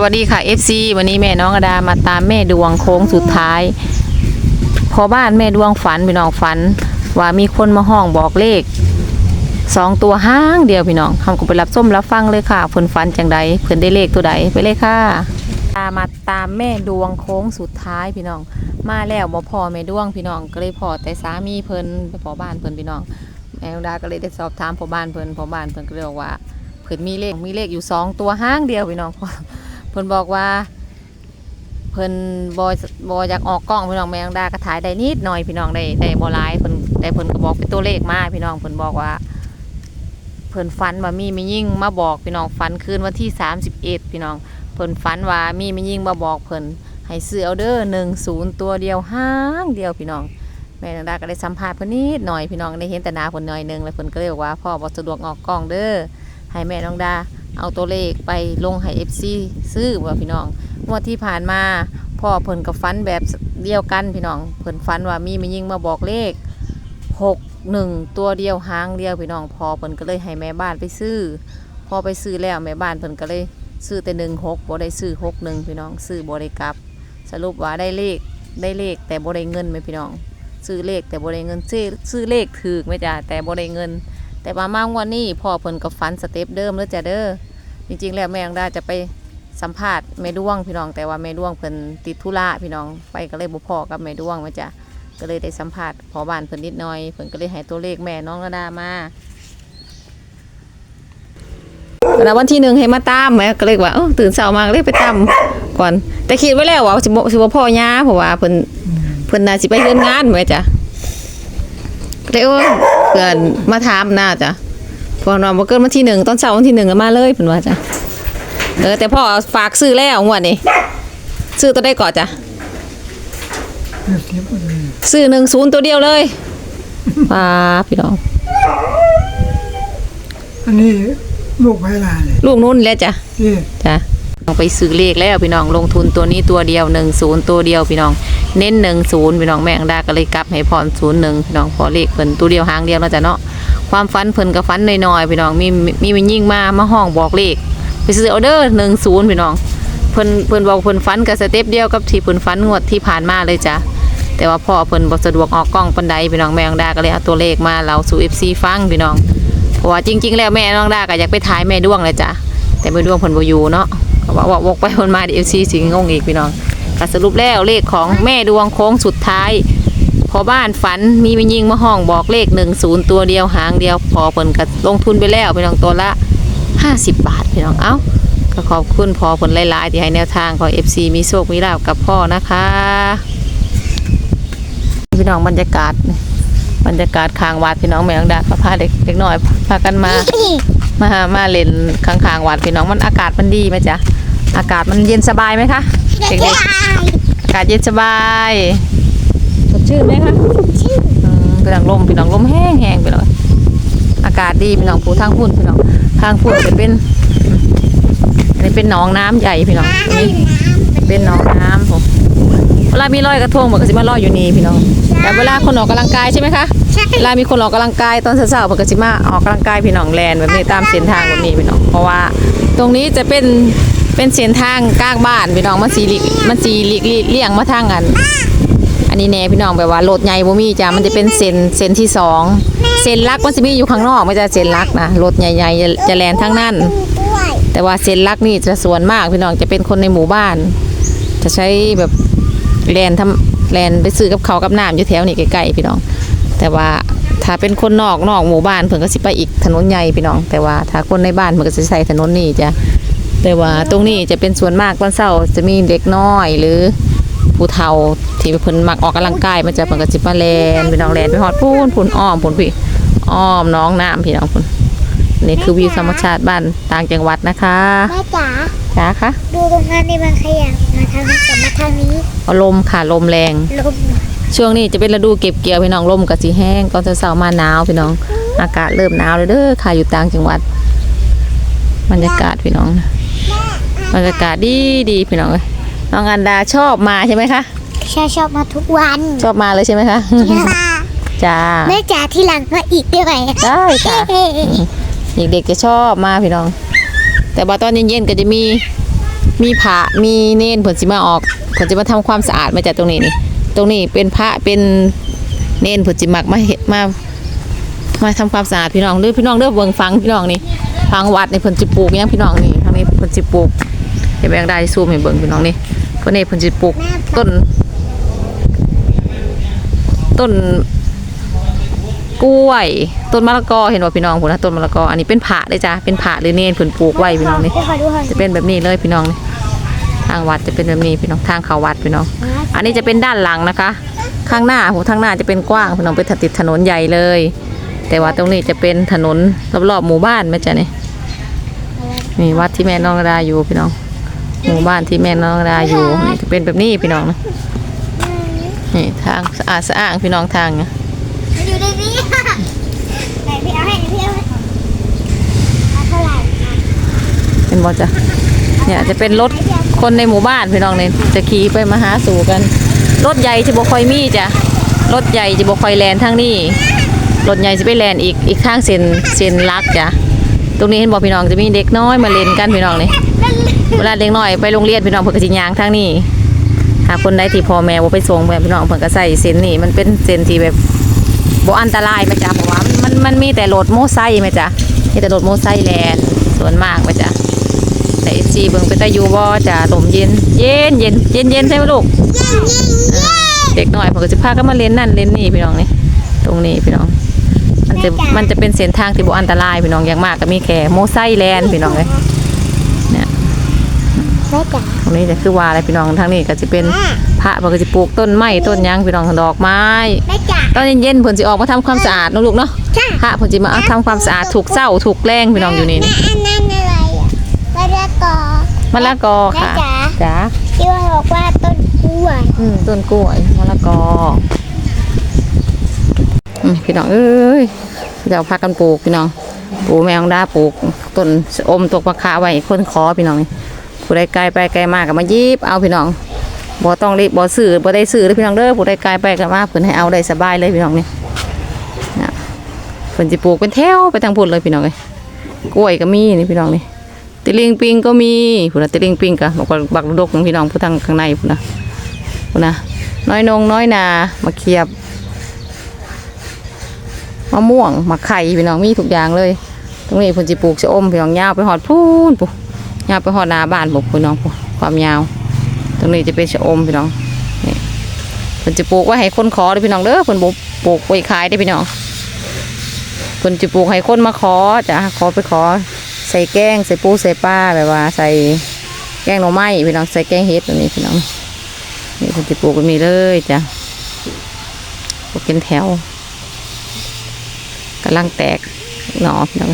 สวัสดีค่ะ FC วันนี้แม่น้องอดามาตามแม่ดวงโค้งสุดท้าย พอบ้านแม่ดวงฝันพี่น้องฝัน ว่ามีคนมาห้องบอกเลขสองตัวห้างเดียวพี่น้องทำก็ไปรับส้มรับฟังเลยค่ะเพิ่นฝันจังใดเพิ่นได้เลขตัวใดไปเลยค่ะตามมาตามแม่ดวงโค้งสุดท้ายพี่น้อง มาแล้วบ่พอแม่ดวงพี่น้องก็เลยพอแต่สามีเพิ่นไปพอบ้านเพิ่นพี่น้องแม่ดาก็เลยได้สอบถามพอบ้านเพิ่นพอบ้านเพิ่นก็เลยบอกว่าเพิ่นมีเลขมีเลขอยู่สองตัวห้างเดียวพี่น้อง เพิ่นบอกว่า เพิ่นบอบอยากออกกล้องพี่น้องแมงดาก็ถ่ายได้นิดหน่อยพี่น้องได้ได้บ่หลายเพิ่นได้เพิ่นก็บอกเป็นตัวเลขมาพี่น้องเพิ่นบอกว่า เพิ่นฝันว่ามีไม่ยิ่งมาบอกพี่น้องฝันคืนวันที่31พี่น้องเพิ่นฝันว่ามีไม่ยิ่งมาบอกเพิ่นให้ซื้อเอาเด้อ10ตัวเดียวห้างเดียวพี่น้อง แม่นางดาก็ได้สัมภาษณ์เพิ่นนิดหน่อยพี่น้องได้เห็นแต่หน้าเพิ่นหน่อยนึงแล้วเพิ่นก็เลยบอกว่าพ่อบ่สะดวกออกกล้องเด้อให้แม่น้องดา เอาตัวเลขไปลงให้ FC ซื้อว่าพี่น้องงวดที่ผ่านมาพ่อเพิ่นกับฟันแบบเดียวกันพี่น้องเพิ่นฟันว่ามีมายิงมาบอกเลขหกหนึ่งตัวเดียวหางเดียวพี่น้องพอเพิ่นก็เลยให้แม่บ้านไปซื้อพอไปซื้อแล้วแม่บ้านเพิ่นก็เลยซื้อแต่หนึ่งหกบ่ได้ซื้อหกหนึ่งพี่น้องซื้อบ่ได้กลับ สรุปว่าได้เลขได้เลขแต่บ่ได้เงินไหมพี่น้อง ซื้อเลขแต่บ่ได้เงินซื้อซื้อเลขถูกไหมจ้ะแต่บ่ได้เงิน แต่มามางวันนี้พ่อเพิ่นกับฟันสเต็ปเดิมแล้วจ้ะเด้อจริงๆ แล้วแม่ยังได้จะไปสัมภาษณ์แม่ดวงพี่น้อง แต่ว่าแม่ดวงเพิ่นติดธุระพี่น้องไปก็เลยบ่พอกับแม่ดวงมาจ้ะก็เลยได้สัมภาษณ์พอบ้านเพิ่นนิดหน่อยเพิ่นก็เลยให้ตัวเลขแม่น้องระดามาแล้ววันที่หนึ่งให้มาตามแม่ก็เลยว่าตื่นเช้ามาเลยไปตามก่อน แต่คิดไว้แล้วว่าสิบ่สิบ่พ่อยาเพราะว่าเพิ่นเพิ่นน่าสิไปเฮ็ดงานแม่จ้ะเลยโอ้ เพื่อนมาถามน่าจ้ะพอนอนบ่เกินวันที่หนึ่งตอนเช้าวันที่หนึ่งก็มาเลยเพิ่นว่าจ้ะเออแต่พ่อฝากซื้อแล้วงวดนี้ซื้อตัวได้ก่อนจ้ะเลือกเก็บอะไรซื้อหนึ่งศูนย์ตัวเดียวเลยป้าพี่น้องอันนี้ลูกไผ่ลาเนี่ยลูกนู้นแหล้วจ้ะที่จ้ะต้อง ไปซื้อเลขแล้วพี่น้องลงทุนตัวนี้ตัวเดียวหนึ่งศูนย์ตัวเดียวพี่น้อง เน้นหนึ่งศูนย์พี่น้องแม่งดาก็เลยกลับให้พรศูนย์หนึ่งพี่น้องพอเลขเพิ่นตัวเดียวหางเดียวเนาะจ้ะเนาะความฝันเพิ่นกับฝันน้อยๆพี่น้องมีมีมันยิ่งมามาห้องบอกเลข ไปซื้อออเดอร์หนึ่งศูนย์พี่น้องเพิ่นเพิ่นบอกเพิ่นฝันกับสเต็ปเดียวกับที่เพิ่นฝันงวดที่ผ่านมาเลยจ้ะแต่ว่าพ่อเพิ่นบ่สะดวกออกกล้องปานใดพี่น้องแม่งดาก็เลยเอาตัวเลขมาเราสู่ FC ฟังพี่น้องเพราะว่าจริง ๆ แล้วแม่น้องดาก็อยากไปถ่ายแม่ดวงเลยจ้ะแต่แม่ดวงเพิ่นบ่อยู่เนาะ ว่าว่าวกไปวนมาเดี๋ยว FC สิงงอีกพี่น้องก็สรุปแล้วเลขของแม่ดวงโค้งสุดท้าย พอบ้านฝันมีมันยิงมาห้องบอกเลข10ตัวเดียวหางเดียว พอเพิ่นก็ลงทุนไปแล้วพี่น้องตัวละ50บาทพี่น้องเอ้าก็ขอบคุณพอผลหลายๆที่ให้แนวทางของ FC มีโชคมีลาบกับพ่อนะคะ พี่น้องบรรยากาศบรรยากาศข้างวัดพี่น้องแม่งดาพาเด็กเด็กน้อยพากันมา มามาเล่นข้างๆวัดพี่น้องมันอากาศมันดีไหมจ๊ะอากาศมันเย็นสบายไหมคะเด็กๆอากาศเย็นสบายสดชื่นไหมคะอืมพี่น้องลมพี่น้องลมแห้งๆไปเลยอากาศดีพี่น้องผู้ทางพุ่นพี่น้องทางพุ่นจะเป็นอันนี้เป็นหนองน้ำใหญ่พี่น้องนี้เป็นหนองน้ำผมเวลามีลอยกระทงเหมือนกับสิมาลอยอยู่นี่พี่น้อง แต่เวลาคนออกกำลังกายใช่ไหมคะเวลามีคนออกกำลังกายตอนเช้าๆเหมือนกับสิมาออกกำลังกายพี่น้องแลนแบบนี้ตามเส้นทางแบบนี้พี่น้องเพราะว่าตรงนี้จะเป็นเป็นเส้นทางกลางบ้านพี่น้องมันสีหลีกมันสีหลีกเลี่ยงมาทางกัน อันนี้แน่พี่น้องแบบว่ารถใหญ่บ่มีจ้ะมันจะเป็นเส้นเส้นที่สองเส้นลักมันจะมีอยู่ข้างนอกไม่ใช่เส้นลักนะรถใหญ่ๆจะจะแลนทางนั้นแต่ว่าเส้นลักนี่จะส่วนมากพี่น้องจะเป็นคนในหมู่บ้าน จะใช้แบบ แลนทำแลนไปซื้อกับเขากับน้ำอยู่แถวนี้ใกล้ๆพี่น้อง แต่ว่าถ้าเป็นคนนอกนอกหมู่บ้านเพิ่นก็สิไปอีกถนนใหญ่พี่น้อง แต่ว่าถ้าคนในบ้านเพิ่นก็จะใช้ถนนนี้จ้ะแต่ว่าตรงนี้จะเป็นส่วนมากตอนเช้าจะมีเด็กน้อยหรือผู้เฒ่าที่เพิ่นมักออกกำลังกายมันจะเพิ่นก็สิมาแลนพี่น้องแลนไปฮอดพูนพูนอ้อมพูนพี่อ้อมน้องน้ำพี่น้องพูน นี่คือวิวธรรมชาติบ้านต่างจังหวัดนะคะแม่จ๋าจ้าคะดูตรงนั้นนี่มันขยับมาทางนี้กลับมาทางนี้เอาลมค่ะลมแรง ลมช่วงนี้จะเป็นฤดูเก็บเกี่ยวพี่น้องลมกับสีแห้งตอนเช้าๆมาหนาวพี่น้อง อากาศเริ่มหนาวเลยเด้อค่ะอยู่ต่างจังหวัดบรรยากาศพี่น้องนะบรรยากาศดีดีพี่น้องเอ้ยน้องอันดาชอบมาใช่ไหมคะชาชอบมาทุกวันชอบมาเลยใช่ไหมคะค่ะจ้าแม่จ๋าที่หลังมาอีกได้ไหมได้ค่ะ เด็กๆจะชอบมากพี่น้อง แต่ว่าตอนเย็นๆก็จะมีมีพระมีเนนเพิ่นสิมาออกเพิ่นสิมาทำความสะอาดมาจากตรงนี้นี่ ตรงนี้เป็นพระเป็นเนนเพิ่นสิมักมาเฮ็ดมามาทำความสะอาดพี่น้องเด้อพี่น้องเด้อเบิ่งฟังพี่น้องนี่ฟังวัดในี่เพิ่นสิปลูกยังพี่น้องนี่ทางนี้เพิ่นสิปลูกเดี๋ยวแบงได้ซูมให้เบิ่งพี่น้องนี่เพิ่นนี่เพิ่นสิปลูกต้น ต้น กล้วย ต้นมะละกอเห็นบ่พี่น้องพุ่นนะต้นมะละกออันนี้เป็นผาเด้อจ้ะเป็นผาหรือเนนเพิ่นปลูกไว้พี่น้องนี่เดี๋ยวขอดูหน่อยจะเป็นแบบนี้เลยพี่น้องนี่ทางวัดจะเป็นแบบนี้พี่น้องทางเข้าวัดพี่น้อง อันนี้จะเป็นด้านหลังนะคะ ข้างหน้าหูทางหน้าจะเป็นกว้างพี่น้องไปติดถนนใหญ่เลย แต่ว่าตรงนี้จะเป็นถนนรอบๆหมู่บ้านไหมจ๊ะนี่นี่วัดที่แม่น้องดาอยู่พี่น้อง หมู่บ้านที่แม่น้องดาอยู่นี่จะเป็นแบบนี้พี่น้องนะนี่ทางสะอาดสะอ้างพี่น้องทางนะมัน อยู่ในนี้ไหนพี่เอาให้พี่เอาให้เอาเท่าไหร่คะเป็นบอจ้ะเนี่ยจะเป็นรถคนในหมู่บ้านพี่น้องเนี่ยจะขี่ไปมาหาสู่กัน รถใหญ่จะบ่ค่อยมีจ้ะรถใหญ่จะบ่ค่อยแลนทางนี้รถใหญ่จะไปแลนอีกอีกทางเส้นเส้นลักจ้ะตรงนี้เห็นบอกพี่น้องจะมีเด็กน้อยมาเล่นกันพี่น้องเนี่ยเวลาเด็กน้อยไปโรงเรียนพี่น้องเพิ่นก็สิย่างทางนี้หากคนใดที่พ่อแม่บ่ไปส่งแบบพี่น้องเพิ่นก็ใส่เส้นนี้มันเป็นเส้นที่แบบ บ่อันตรายแม่จ้ะเพราะว่ามันมันมีแต่รถโมอไซค์แม่จ้ะมีแต่รถโมอไซค์แลนส่วนมากแม่จ้ะแต่ซีเบิ่งเป็นตาอยู่บ่จ้ะลมเย็น เย็นเย็นเย็นเย็นใช่ไหมลูกเด็กน้อยเพิ่นก็สิพากันมาเล่นนั่นเล่นนี่พี่น้องนี่ตรงนี้พี่น้อง มันจะมันจะเป็นเส้นทางที่บ่อันตรายพี่น้องอย่างมากก็มีแค่โมไซค์แลนด์พี่น้องเลยเนี่ย แม่จ๋าตรงนี้จะคือว่าอะไรพี่น้องทางนี้ก็จะเป็นพระเพิ่นก็สิปลูกต้นไม้ต้นหยังพี่น้องดอกไม้แม่จ๋าตอนเย็นๆเพิ่นสิออกมาทำความสะอาดเนาะลูกเนาะค่ะพระเพิ่นสิมาเอาทำความสะอาดถูกเจ้าถูกแรงพี่น้องอยู่นี่นี่แม่อันนั้นอะไรอะมะละกอมะละกอค่ะแม่จ๋าจ๋าที่ว่าบอกว่าต้นกล้วยอืมต้นกล้วยมะละกออืมพี่น้องเอ้ยเดี๋ยวพากันปลูกพี่น้องปลูกแมงดาปลูกต้นอมตกมะขามไว้คนขอพี่น้องนี่ ผู้ใดไกลไปไกลมากก็มายิบเอาพี่น้องบ่ต้องรีบบ่ซื้อบ่ได้ซื้อเด้อพี่น้องเด้อผู้ใดไกลไปไกลมาเพิ่นให้เอาได้สบายเลยพี่น้องนี่เพิ่นสิปลูกเป็นแถวไปทางพุ่นเลยพี่น้องเอ้ยกล้วยก็มีนี่พี่น้องนี่ติลิงปิงก็มีพุ่นนะติลิงปิงก็บอกว่าบักดกของพี่น้องผู้ทางข้างในพุ่นนะพุ่นนะน้อยนงน้อยนามาเขียบมะม่วงมะไข่พี่น้องมีทุกอย่างเลย ตรงนี้เพุ่นจิปลูกชะอมพี่น้องยาวไปหอดพูนปุ๊ ยาวไปหอดนาบ้านบุกพี่น้องความยาว ตรงนี้จะเป็นชะอมพี่น้องนี่เพุ่นจิปลูกไว้ให้คนขอเลยพี่น้องเด้อเพุ่นบุปลูกไว้ขายได้พี่น้องเพุ่นจิปลูกให้คนมาขอจ้ะขอไปขอ ใส่แกงใส่ปูใส่ปลาแบบว่า ใส่แกงหน่อไม้พี่น้องใส่แกงเห็ดตรงนี้พี่น้องนี่คุณจะปลูกก็มีเลยจ้ะปลูกเป็นแถวกำลังแตกหน่อพี่น้อง